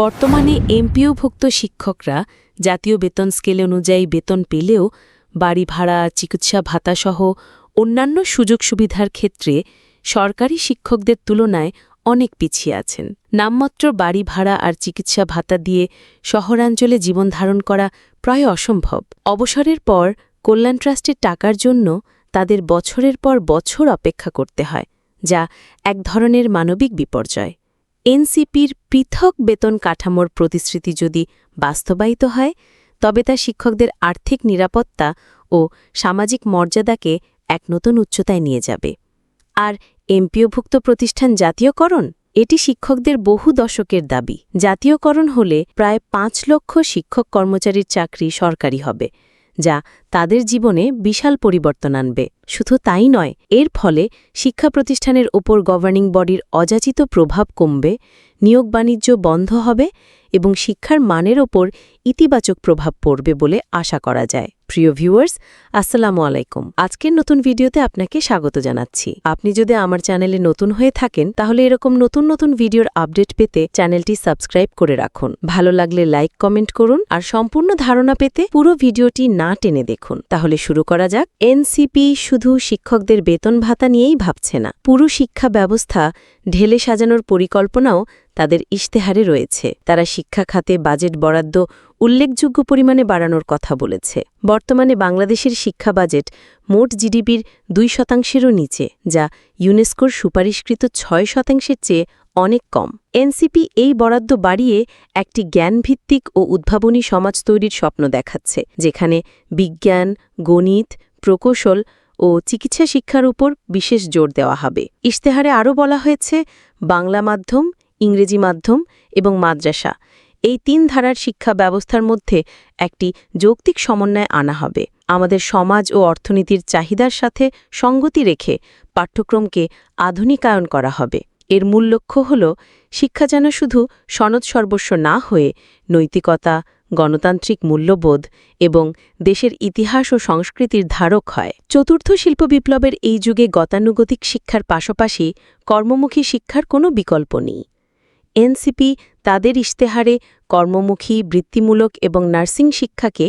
বর্তমানে এমপিওভুক্ত শিক্ষকরা জাতীয় বেতন স্কেল অনুযায়ী বেতন পেলেও বাড়ি ভাড়া, চিকিৎসা ভাতাসহ অন্যান্য সুযোগ সুবিধার ক্ষেত্রে সরকারি শিক্ষকদের তুলনায় অনেক পিছিয়ে আছেন। নামমাত্র বাড়ি ভাড়া আর চিকিৎসা ভাতা দিয়ে শহরাঞ্চলে জীবন ধারণ করা প্রায় অসম্ভব। অবসরের পর কল্যাণ ট্রাস্টের টাকার জন্য তাদের বছরের পর বছর অপেক্ষা করতে হয়, যা এক ধরনের মানবিক বিপর্যয়। এনসিপির পৃথক বেতন কাঠামোর প্রতিশ্রুতি যদি বাস্তবায়িত হয়, তবে তা শিক্ষকদের আর্থিক নিরাপত্তা ও সামাজিক মর্যাদাকে এক নতুন উচ্চতায় নিয়ে যাবে। আর এমপিওভুক্ত প্রতিষ্ঠান জাতীয়করণ? এটি শিক্ষকদের বহু দশকের দাবি। জাতীয়করণ হলে প্রায় পাঁচ লক্ষ শিক্ষক কর্মচারীর চাকরি সরকারি হবে। যা তাদের জীবনে বিশাল পরিবর্তন আনবে। শুধু তাই নয়, এর ফলে শিক্ষা প্রতিষ্ঠানের ওপর গভর্নিং বডির অযাচিত প্রভাব কমবে, নিয়োগ বাণিজ্য বন্ধ হবে এবং শিক্ষার মানের ওপর ইতিবাচক প্রভাব পড়বে বলে আশা করা যায়। প্রিয় ভিউয়ার্স, আসসালামু আলাইকুম। আজকের নতুন ভিডিওতে আপনাকে স্বাগত জানাচ্ছি। আপনি যদি আমার চ্যানেলে নতুন হয়ে থাকেন, তাহলে এরকম নতুন নতুন ভিডিওর আপডেট পেতে চ্যানেলটি সাবস্ক্রাইব করে রাখুন। ভালো লাগলে লাইক, কমেন্ট করুন আর সম্পূর্ণ ধারণা পেতে পুরো ভিডিওটি না টেনে দেখুন। তাহলে শুরু করা যাক। এনসিপি শুধু শিক্ষকদের বেতন ভাতা নিয়েই ভাবছে না। পুরো শিক্ষা ব্যবস্থা, ঢেলে সাজানোর পরিকল্পনাও তাদের ইশতেহারে রয়েছে। তারা শিক্ষা খাতে, বাজেট বরাদ্দ, উল্লেখযোগ্য পরিমাণে বাড়ানোর কথা বলেছে। বর্তমানে বাংলাদেশের শিক্ষা বাজেট মোট জিডিপির দুই শতাংশেরও নিচে, যা ইউনেস্কোর সুপারিশকৃত ছয় শতাংশের চেয়ে অনেক কম। এনসিপি এই বরাদ্দ বাড়িয়ে একটি জ্ঞানভিত্তিক ও উদ্ভাবনী সমাজ তৈরির স্বপ্ন দেখাচ্ছে, যেখানে বিজ্ঞান, গণিত, প্রকৌশল ও চিকিৎসা শিক্ষার উপর বিশেষ জোর দেওয়া হবে। ইশতেহারে আরও বলা হয়েছে, বাংলা মাধ্যম ইংরেজি মাধ্যম এবং মাদ্রাসা। এই তিন ধারার শিক্ষা ব্যবস্থার মধ্যে একটি যৌক্তিক সমন্বয় আনা হবে। আমাদের সমাজ ও অর্থনীতির চাহিদার সাথে সঙ্গতি রেখে পাঠ্যক্রমকে আধুনিকায়ন করা হবে। এর মূল লক্ষ্য হল শিক্ষা যেন শুধু সনদ সর্বস্ব না হয়ে নৈতিকতা, গণতান্ত্রিক মূল্যবোধ এবং দেশের ইতিহাস ও সংস্কৃতির ধারক হয়। চতুর্থ শিল্প বিপ্লবের এই যুগে গতানুগতিক শিক্ষার পাশাপাশি কর্মমুখী শিক্ষার কোনো বিকল্প নেই। এনসিপি তাদের ইশতেহারে কর্মমুখী, বৃত্তিমূলক এবং নার্সিং শিক্ষাকে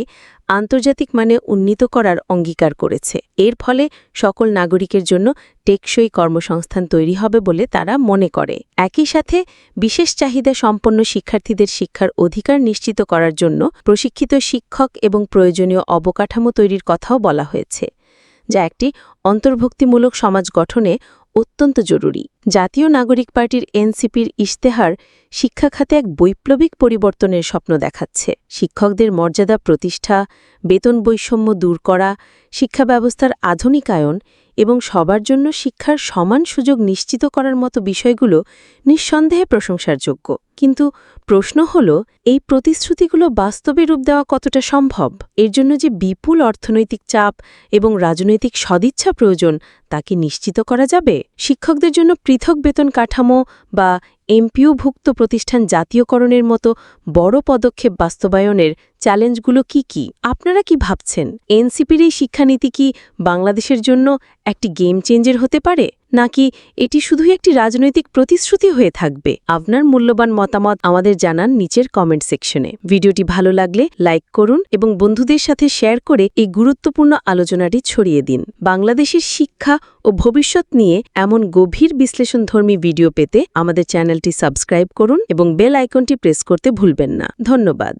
আন্তর্জাতিক মানে উন্নীত করার অঙ্গীকার করেছে। এর ফলে সকল নাগরিকের জন্য টেকসই কর্মসংস্থান তৈরি হবে বলে তারা মনে করে। একই সাথে বিশেষ চাহিদা সম্পন্ন শিক্ষার্থীদের শিক্ষার অধিকার নিশ্চিত করার জন্য প্রশিক্ষিত শিক্ষক এবং প্রয়োজনীয় অবকাঠামো তৈরির কথাও বলা হয়েছে, যা একটি অন্তর্ভুক্তিমূলক সমাজ গঠনে অত্যন্ত জরুরি। জাতীয় নাগরিক পার্টির এনসিপির ইশতেহার শিক্ষা খাতে এক বৈপ্লবিক পরিবর্তনের স্বপ্ন দেখাচ্ছে। শিক্ষকদের মর্যাদা, প্রতিষ্ঠা, বেতন বৈষম্য দূর করা, শিক্ষা ব্যবস্থার আধুনিকায়ন এবং সবার জন্য শিক্ষার সমান সুযোগ নিশ্চিত করার মতো বিষয়গুলো নিঃসন্দেহে প্রশংসার যোগ্য। কিন্তু প্রশ্ন হল, এই প্রতিশ্রুতিগুলো বাস্তবে রূপ দেওয়া কতটা সম্ভব? এর জন্য যে বিপুল অর্থনৈতিক চাপ এবং রাজনৈতিক সদিচ্ছা প্রয়োজন তাকে নিশ্চিত করা যাবে? শিক্ষকদের জন্য পৃথক বেতন কাঠামো বা এমপিওভুক্ত প্রতিষ্ঠান জাতীয়করণের মতো বড় পদক্ষেপ বাস্তবায়নের চ্যালেঞ্জগুলো কি কি? আপনারা কি ভাবছেন? এনসিপির এই শিক্ষানীতি কি বাংলাদেশের জন্য একটি গেম চেঞ্জের হতে পারে? নাকি এটি শুধুই একটি রাজনৈতিক প্রতিশ্রুতি হয়ে থাকবে? আপনার মূল্যবান মতামত আমাদের জানান নিচের কমেন্ট সেকশনে ভিডিওটি ভালো লাগলে লাইক করুন এবং বন্ধুদের সাথে শেয়ার করে এই গুরুত্বপূর্ণ আলোচনাটি ছড়িয়ে দিন। বাংলাদেশের শিক্ষা ও ভবিষ্যৎ নিয়ে এমন গভীর বিশ্লেষণধর্মী ভিডিও পেতে আমাদের চ্যানেলটি সাবস্ক্রাইব করুন এবং বেল আইকনটি প্রেস করতে ভুলবেন না। ধন্যবাদ।